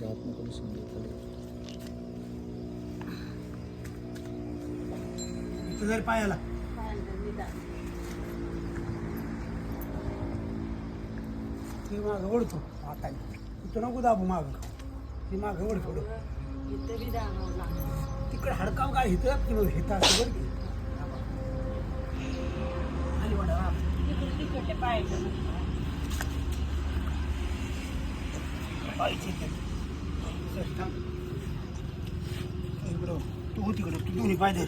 त्याच्या आतमध्ये सांगितलं इथं जर पायाला. ते ओढतो. आता इथं. नको दाबू मागं. ते मागं ओढ थोडं. तिकडे हडकाव काय हिथं की हिता हिथं असं बरं की खाली वाढा, पायचे इथे. चल, थांब. इकडं तू तिकडं तू दोन्ही पाहिजे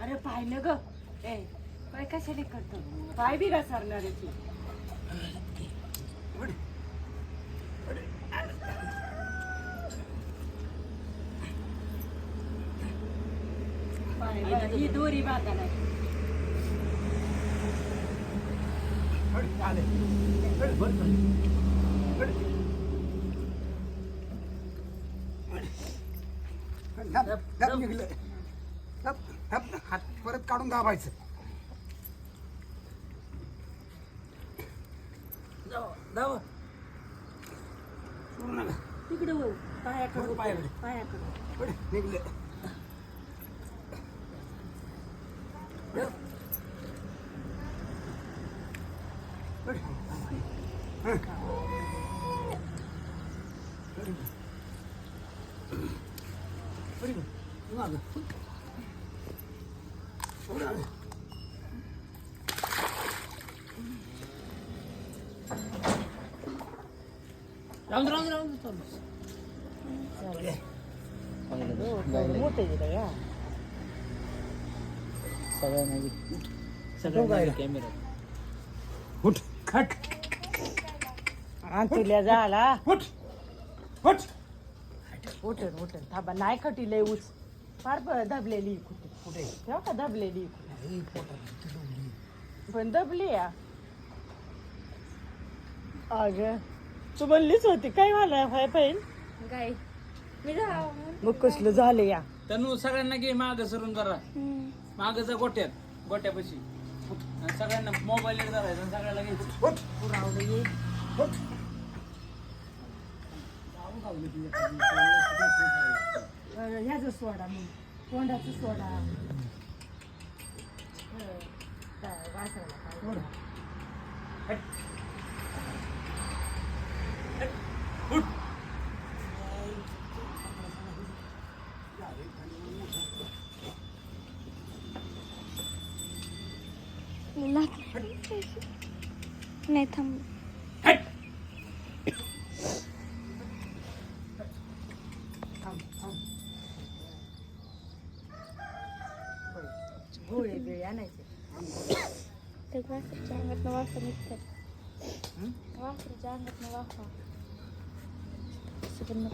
अरे पाहिलं ग काय कशाने करतो पाय बी घसरणार आहे तू पाय ही दोरी बांधायला Ready? आले. निघलं. दाब, दाब. हात परत काढून दाबायचं जाऊ, जाऊ. सोडू नका. तिकडे हो पायाकडे पायाकडे. पायाकडे Ready? निघलं. जाऊ. Ready? हं. Ready? Ready? मागं. पुढं राहून राहून राहून चालू मोठे सगळ्यांना सगळ्यांना कॅमेरा उठ खट तुला झाला. उठ उठ. उठन उठन. थांबा नाही खटी लय उच फार दबलेली कुठे कुठे? ठेव का दबलेली. पण दबली या. अग. तू म्हणलीच होती. काय मला व्हाय पाहिजे गाय मी जाऊ मग कसलं झालं या? तनु सगळ्यांना घे माग सरून जरा. माग जा गोट्यात. गोट्यापाशी. आणि सगळ्यांना मोबाईल धरायचा सगळ्याला घ्यायचं ह्याचं सोडा मग. तोंडाचं सोडा. नाही थांब. गोळे बिळे आणायचे ते वासरच्या अंगात वाफा निघतात. वासरच्या अंगात वाफा असं पण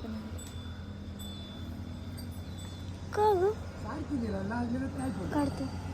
नको दिला नाही काढतो.